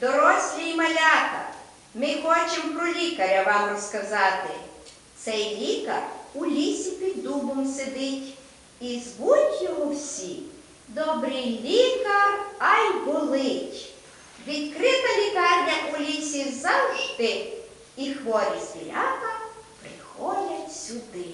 Дорослі й малята, ми хочемо про лікаря вам розказати. Цей лікар у лісі під дубом сидить, і звуть його всі Добрий лікар, ай болить. Відкрита лікарня у лісі завжди, і хворі звірята приходять сюди.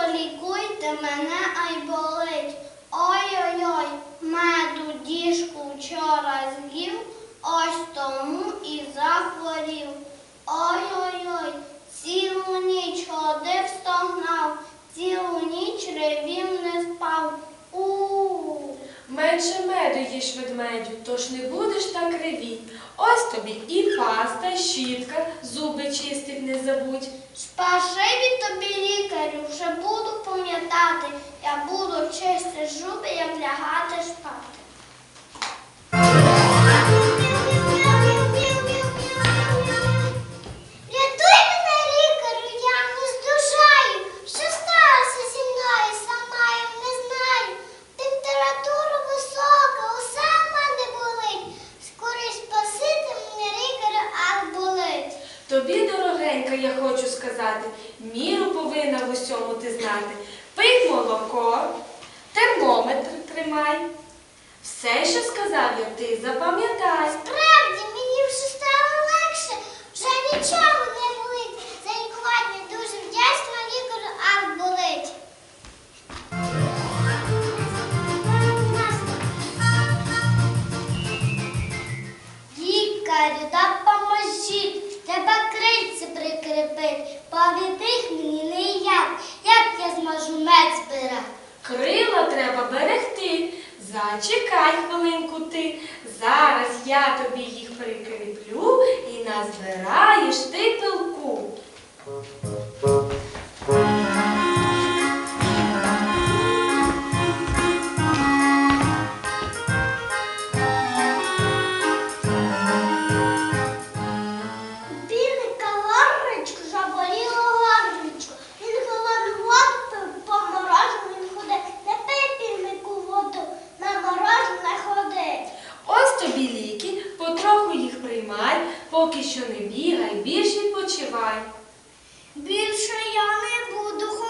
Полікуйте мене, ай болить. Ой-ой-ой, меду діжку вчора з'їв, ось тому і захворів. Менше меду їж ведмедю, тож не будеш так ревіть. Ось тобі і паста, щітка, зуби чистить не забудь. Спасибі тобі, лікарю, вже буду пам'ятати. Я буду чистити зуби, я хочу сказати, міру повинна в усьому ти знати. Пий молоко, термометр тримай. Все, що сказав я, ти запам'ятай. Справді, Крила треба берегти. Зачекай хвилинку ти. Зараз я тобі їх прикріплю і назбираєш ти пилку. Приймай, поки що не бігай, більш відпочивай. Більше я не буду холодну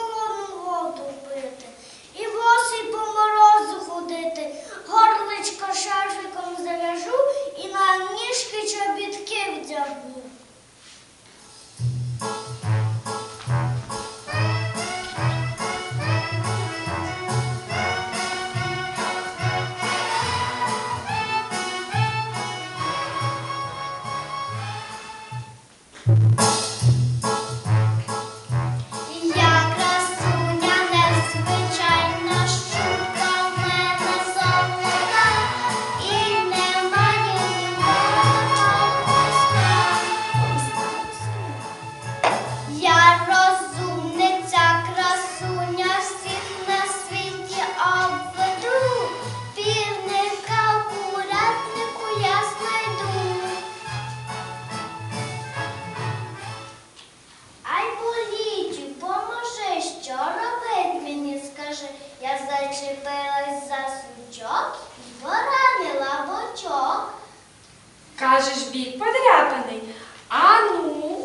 Кажеш, бік подряпаний. Ану,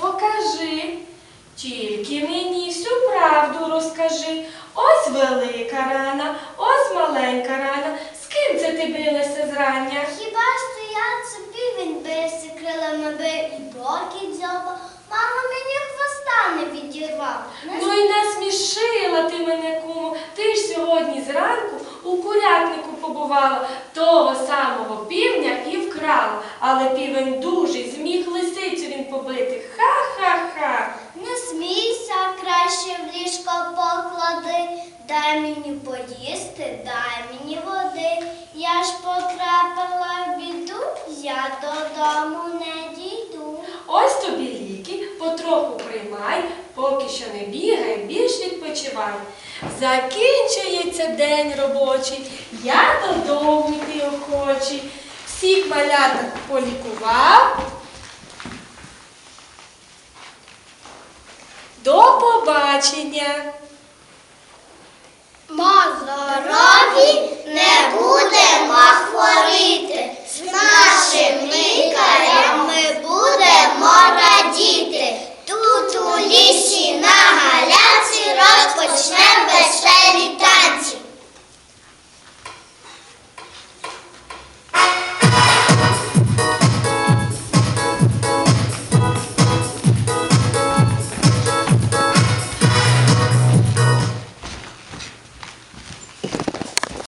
покажи. Тільки мені всю правду розкажи. Ось велика рана, ось маленька рана. З ким це ти билася зрання? Хіба що я собі він бився крилами бив і боки дзьоба. Мама мені хвоста не відірвав. Не Ну і насмішила ти мене, куму. Ти ж сьогодні зранку у курятнику побувала, того самого півня і вкрала. Але півень дужий, зміг лисицю він побити. Ха-ха-ха. Не смійся, краще в ліжко поклади. Дай мені поїсти, дай мені води. Я ж потрапила в біду, я додому не дійду. Ось тобі ліки, потроху приймай, поки що не бігай, більш відпочивай закінчиться день робочий, я додому йти охочий. Всіх маляток полікував. До побачення. Ма здорові не будемо хворіти. З нашим нашими ми будемо радіти.